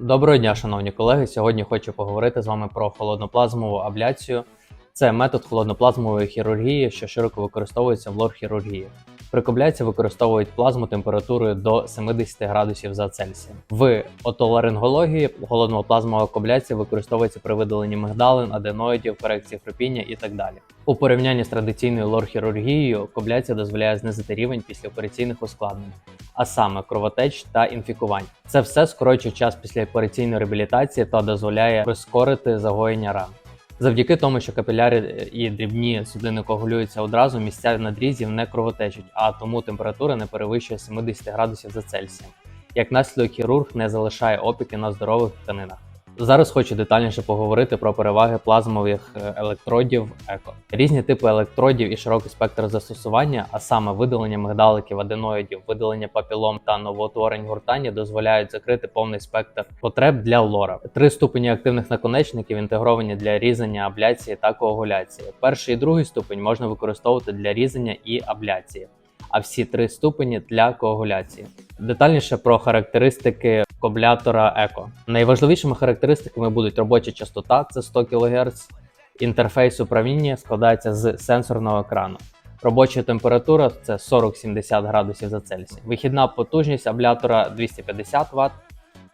Доброго дня, шановні колеги. Сьогодні хочу поговорити з вами про холодноплазмову абляцію. Це метод холодноплазмової хірургії, що широко використовується в лор-хірургії. При кобляці використовують плазму температурою до 70 градусів за Цельсієм. В отоларингології холодноплазмова кобляція використовується при видаленні мигдалин, аденоїдів, корекції хропіння і так далі. У порівнянні з традиційною лор-хірургією кобляція дозволяє знизити рівень післяопераційних ускладнень а саме кровотеч та інфікувань. Це все скорочує час післяопераційної реабілітації та дозволяє прискорити загоєння ран. Завдяки тому, що капіляри і дрібні судини коагулюються одразу, місця надрізів не кровотечуть, а тому температура не перевищує 70 градусів за Цельсієм. Як наслідок хірург не залишає опіки на здорових тканинах. Зараз хочу детальніше поговорити про переваги плазмових е, електродів еко. Різні типи електродів і широкий спектр застосування, а саме видалення мигдаликів, аденоїдів, видалення папілом та новоутворень гортані дозволяють закрити повний спектр потреб для лора. Три ступені активних наконечників інтегровані для різання, абляції та коагуляції. Перший і другий ступень можна використовувати для різання і абляції, а всі три ступені для коагуляції. Детальніше про характеристики коблятора еко. Найважливішими характеристиками будуть робоча частота це 100 кГц, інтерфейс управління складається з сенсорного екрану. Робоча температура це 40-70 градусів за Цельсій. Вихідна потужність аблятора 250 Вт.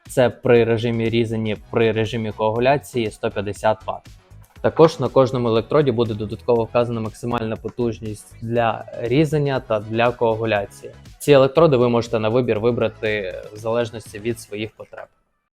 Це при режимі різані, при режимі коагуляції 150 Вт. Також на кожному електроді буде додатково вказана максимальна потужність для різання та для коагуляції. Ці електроди ви можете на вибір вибрати в залежності від своїх потреб.